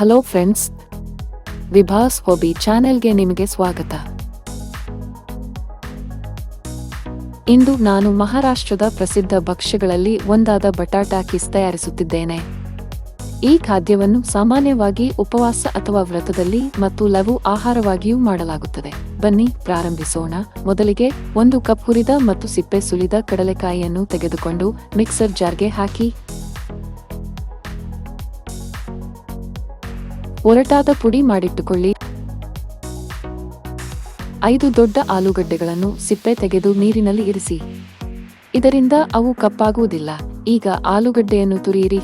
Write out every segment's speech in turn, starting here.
Hello friends Vibhas hobby ಚಾನೆಲ್ಗೆ ನಿಮಗೆ ಸ್ವಾಗತ. ಇಂದು ನಾನು ಮಹಾರಾಷ್ಟ್ರದ ಪ್ರಸಿದ್ಧ ಭಕ್ಷ್ಯಗಳಲ್ಲಿ ಒಂದಾದ ಬಟಾಟಾ ಕಿಸ್ ತಯಾರಿಸುತ್ತಿದ್ದೇನೆ. ಈ ಖಾದ್ಯವನ್ನು ಸಾಮಾನ್ಯವಾಗಿ ಉಪವಾಸ ಅಥವಾ ವ್ರತದಲ್ಲಿ ಮತ್ತು ಲಘು ಆಹಾರವಾಗಿಯೂ ಮಾಡಲಾಗುತ್ತದೆ. ಬನ್ನಿ ಪ್ರಾರಂಭಿಸೋಣ. ಮೊದಲಿಗೆ ಒಂದು ಕಪ್ ಹುರಿದ ಮತ್ತು ಸಿಪ್ಪೆ ಸುಲಿದ ಕಡಲೆಕಾಯಿಯನ್ನು ತೆಗೆದುಕೊಂಡು ಮಿಕ್ಸರ್ ಜಾರ್ಗೆ ಹಾಕಿ ಒರಟಾದ ಪುಡಿ ಮಾಡಿಟ್ಟುಕೊಳ್ಳಿ. ಐದು ದೊಡ್ಡ ಆಲೂಗಡ್ಡೆಗಳನ್ನು ಸಿಪ್ಪೆ ತೆಗೆದು ನೀರಿನಲ್ಲಿ ಇರಿಸಿ. ಇದರಿಂದ ಅವು ಕಪ್ಪಾಗುವುದಿಲ್ಲ. ಈಗ ಆಲೂಗಡ್ಡೆಯನ್ನು ತುರಿಯಿರಿ.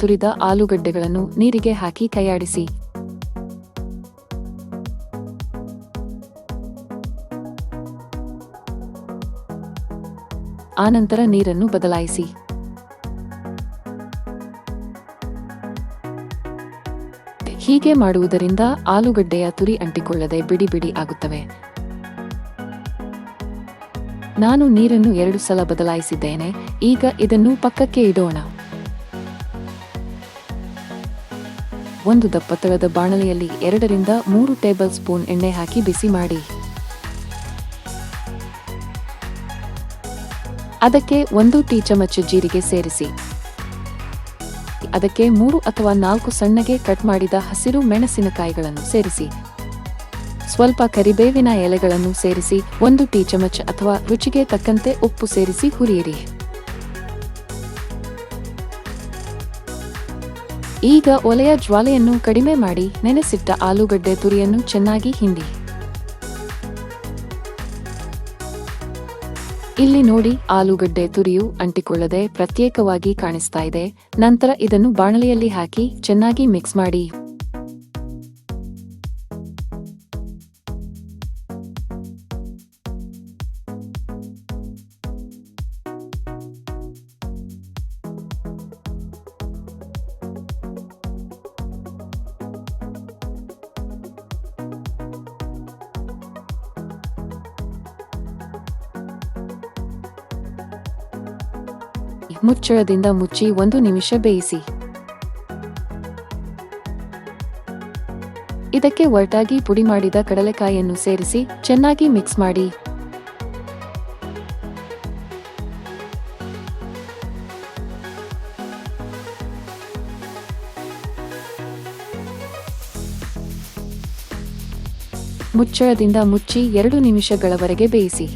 ತುರಿದ ಆಲೂಗಡ್ಡೆಗಳನ್ನು ನೀರಿಗೆ ಹಾಕಿ ಕೈಯಾಡಿಸಿ. ಆನಂತರ ನೀರನ್ನು ಬದಲಾಯಿಸಿ. ಹೀಗೆ ಮಾಡುವುದರಿಂದ ಆಲೂಗಡ್ಡೆಯ ತುರಿ ಅಂಟಿಕೊಳ್ಳದೆ ಬಿಡಿ ಬಿಡಿ ಆಗುತ್ತವೆ. ನಾನು ನೀರನ್ನು ಎರಡು ಸಲ ಬದಲಾಯಿಸಿದ್ದೇನೆ, ಈಗ ಇದನ್ನು ಪಕ್ಕಕ್ಕೆ ಇಡೋಣ. ಒಂದು ದಪ್ಪ ತಳದ ಬಾಣಲೆಯಲ್ಲಿ ಎರಡರಿಂದ ಮೂರು ಟೇಬಲ್ ಸ್ಪೂನ್ ಎಣ್ಣೆ ಹಾಕಿ ಬಿಸಿ ಮಾಡಿ. ಅದಕ್ಕೆ ಒಂದು ಟೀ ಚಮಚ ಜೀರಿಗೆ ಸೇರಿಸಿ. ಅದಕ್ಕೆ ಮೂರು ಅಥವಾ ನಾಲ್ಕು ಸಣ್ಣಗೆ ಕಟ್ ಮಾಡಿದ ಹಸಿರು ಮೆಣಸಿನಕಾಯಿಗಳನ್ನು ಸೇರಿಸಿ. ಸ್ವಲ್ಪ ಕರಿಬೇವಿನ ಎಲೆಗಳನ್ನು ಸೇರಿಸಿ ಒಂದು ಟೀ ಚಮಚ ಅಥವಾ ರುಚಿಗೆ ತಕ್ಕಂತೆ ಉಪ್ಪು ಸೇರಿಸಿ ಹುರಿಯಿರಿ. ಈಗ ಒಲೆಯ ಜ್ವಾಲೆಯನ್ನು ಕಡಿಮೆ ಮಾಡಿ ನೆನೆಸಿಟ್ಟ ಆಲೂಗಡ್ಡೆ ತುರಿಯನ್ನು ಚೆನ್ನಾಗಿ ಹಿಂಡಿ. ಇಲ್ಲಿ ನೋಡಿ ಆಲೂಗಡ್ಡೆ ತುರಿಯು ಅಂಟಿಕೊಳ್ಳದೆ ಪ್ರತ್ಯೇಕವಾಗಿ ಕಾಣಿಸ್ತಾ ಇದೆ. ನಂತರ ಇದನ್ನು ಬಾಣಲೆಯಲ್ಲಿ ಹಾಕಿ ಚೆನ್ನಾಗಿ ಮಿಕ್ಸ್ ಮಾಡಿ. ಮುಚ್ಚಳದಿಂದ ಮುಚ್ಚಿ ಒಂದು ನಿಮಿಷ ಬೇಯಿಸಿ. ಇದಕ್ಕೆ ಒರಟಾಗಿ ಪುಡಿ ಮಾಡಿದ ಕಡಲೆಕಾಯಿಯನ್ನು ಸೇರಿಸಿ ಚೆನ್ನಾಗಿ ಮಿಕ್ಸ್ ಮಾಡಿ. ಮುಚ್ಚಳದಿಂದ ಮುಚ್ಚಿ ಎರಡು ನಿಮಿಷಗಳವರೆಗೆ ಬೇಯಿಸಿ.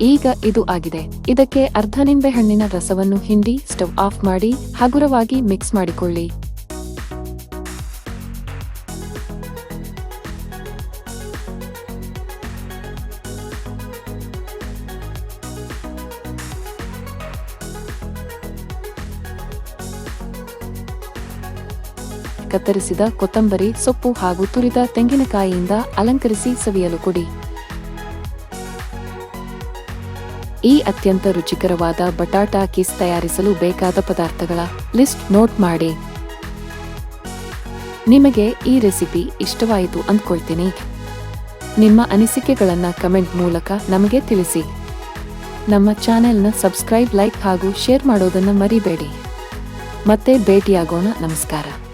ಈಗ ಇದು ಆಗಿದೆ. ಇದಕ್ಕೆ ಅರ್ಧ ನಿಂಬೆ ಹಣ್ಣಿನ ರಸವನ್ನು ಹಿಂಡಿ, ಸ್ಟವ್ ಆಫ್ ಮಾಡಿ, ಹಗುರವಾಗಿ ಮಿಕ್ಸ್ ಮಾಡಿಕೊಳ್ಳಿ. ಕತ್ತರಿಸಿದ ಕೊತ್ತಂಬರಿ, ಸೊಪ್ಪು ಹಾಗೂ ತುರಿದ ತೆಂಗಿನಕಾಯಿಯಿಂದ ಅಲಂಕರಿಸಿ ಸವಿಯಲು ಕೊಡಿ. ಈ ಅತ್ಯಂತ ರುಚಿಕರವಾದ ಬಟಾಟಾ ಕಿಸ್ ತಯಾರಿಸಲು ಬೇಕಾದ ಪದಾರ್ಥಗಳ ಲಿಸ್ಟ್ ನೋಟ್ ಮಾಡಿ. ನಿಮಗೆ ಈ ರೆಸಿಪಿ ಇಷ್ಟವಾಯಿತು ಅಂದ್ಕೊಳ್ತೀನಿ. ನಿಮ್ಮ ಅನಿಸಿಕೆಗಳನ್ನು ಕಮೆಂಟ್ ಮೂಲಕ ನಮಗೆ ತಿಳಿಸಿ. ನಮ್ಮ ಚಾನೆಲ್ನ ಸಬ್ಸ್ಕ್ರೈಬ್, ಲೈಕ್ ಹಾಗೂ ಶೇರ್ ಮಾಡೋದನ್ನು ಮರಿಬೇಡಿ. ಮತ್ತೆ ಭೇಟಿಯಾಗೋಣ. ನಮಸ್ಕಾರ.